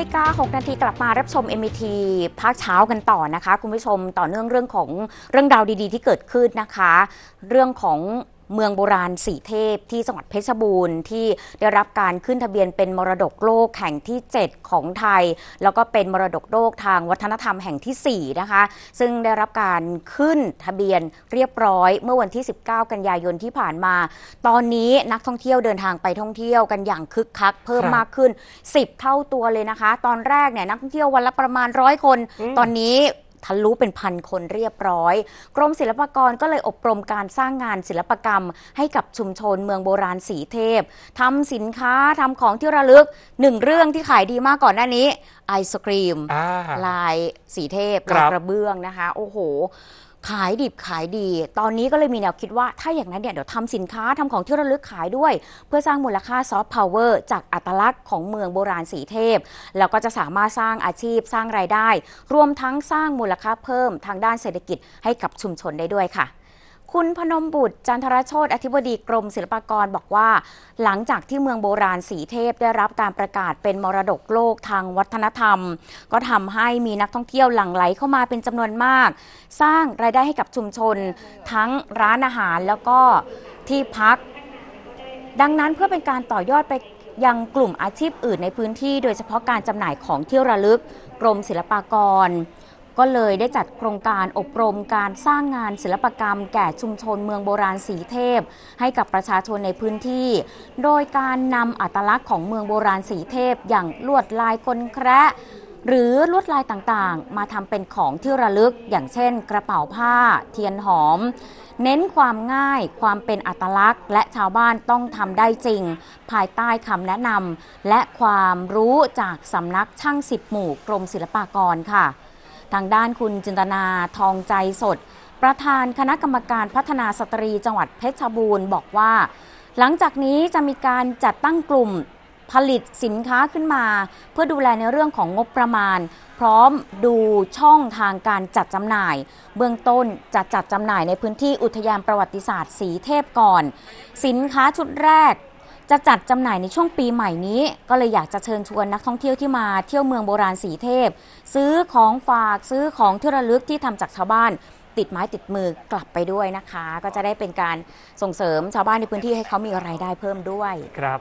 ฬิกา 6 นาทีกลับมารับชม MT ภาคเช้ากันต่อนะคะ คุณผู้ชมต่อเนื่องเรื่องของเรื่องราวดีๆ ที่เกิดขึ้นนะคะ เรื่องของ เมืองโบราณสีเทพที่จังหวัดเพชรบูรณ์ที่ได้รับการขึ้นทะเบียนเป็นมรดกโลกแห่งที่ 7 ของไทย แล้วก็เป็นมรดกโลกทางวัฒนธรรมแห่งทีสี่ 4 นะคะ ซึ่งได้รับการขึ้นทะเบียนเรียบร้อย เมื่อวันที่ 19 กันยายนที่ผ่านมา ตอนนี้นักท่องเที่ยวเดินทางไปท่องเที่ยวกันอย่างคึกคัก เพิ่มครับมากขึ้น 10 เท่าตัวเลยนะคะ ตอนแรกเนี่ยนักท่องเที่ยววันละประมาณร้อยคนอืมตอนนี้ ทะลุเป็นพันคนเรียบร้อย กรมศิลปากรก็เลยอบรมการสร้างงานศิลปกรรม ให้กับชุมชนเมืองโบราณสีเทพทำสินค้าทำของที่ระลึกหนึ่งเรื่องที่ขายดีมากก่อนหน้านี้ไอศครีมอ่าลายสีเทพครัลายบกระเบื้องนะคะ โอ้โห ขายดิบขายดี ตอนนี้ก็เลยมีแนวคิดว่าถ้าอย่างนั้นเนี่ยเดี๋ยวทำสินค้าทำของที่ระลึกขายด้วย เพื่อสร้างมูลค่าซอฟต์พาวเวอร์จากอัตลักษณ์ของเมืองโบราณสีเทพ แล้วก็จะสามารถสร้างอาชีพสร้างรายได้ รวมทั้งสร้างมูลค่าเพิ่มทางด้านเศรษฐกิจให้กับชุมชนได้ด้วยค่ะ คุณพนมบุตรจันทรโชตอธิบดีกรมศิลปากรบอกว่า หลังจากที่เมืองโบราณสีเทพได้รับการประกาศเป็นมรดกโลกทางวัฒนธรรม ก็ทำให้มีนักท่องเที่ยวหลั่งไหลเข้ามาเป็นจำนวนมาก สร้างรายได้ให้กับชุมชน ทั้งร้านอาหารแล้วก็ที่พัก ดังนั้นเพื่อเป็นการต่อยอดไปยังกลุ่มอาชีพอื่นในพื้นที่ โดยเฉพาะการจำหน่ายของที่ระลึกกรมศิลปากร ก็เลยได้จัดโครงการอบรมการสร้างงานศิลปกรรม แก่ชุมชนเมืองโบราณสีเทพ ให้กับประชาชนในพื้นที่ โดยการนำอัตลักษณ์ของเมืองโบราณสีเทพ อย่างลวดลายคนแคระหรือลวดลายต่างๆ มาทำเป็นของที่ระลึกอย่างเช่น กระเป๋าผ้า เทียนหอม เน้นความง่ายความเป็นอัตลักษณ์ และชาวบ้านต้องทำได้จริง ภายใต้คำแนะนำและความรู้จากสำนักช่างสิบหมู่กรมศิลปากรค่ะ ทางด้านคุณจินตนาทองใจสด ประธานคณะกรรมการพัฒนาสตรีจังหวัดเพชรบูรณ์บอกว่า หลังจากนี้จะมีการจัดตั้งกลุ่มผลิตสินค้าขึ้นมา เพื่อดูแลในเรื่องของงบประมาณ พร้อมดูช่องทางการจัดจำหน่าย เบื้องต้นจะจัดจำหน่ายในพื้นที่อุทยานประวัติศาสตร์สีเทพก่อน สินค้าชุดแรก จะจัดจำหน่ายในช่วงปีใหม่นี้ ก็เลยอยากจะเชิญชวนนักท่องเที่ยวที่มาเที่ยวเมืองโบราณสีเทพ ซื้อของฝากซื้อของที่ระลึกที่ทำจากชาวบ้าน ติดไม้ติดมือกลับไปด้วยนะคะ ก็จะได้เป็นการส่งเสริมชาวบ้านในพื้นที่ให้เขามีรายได้เพิ่มด้วยครับ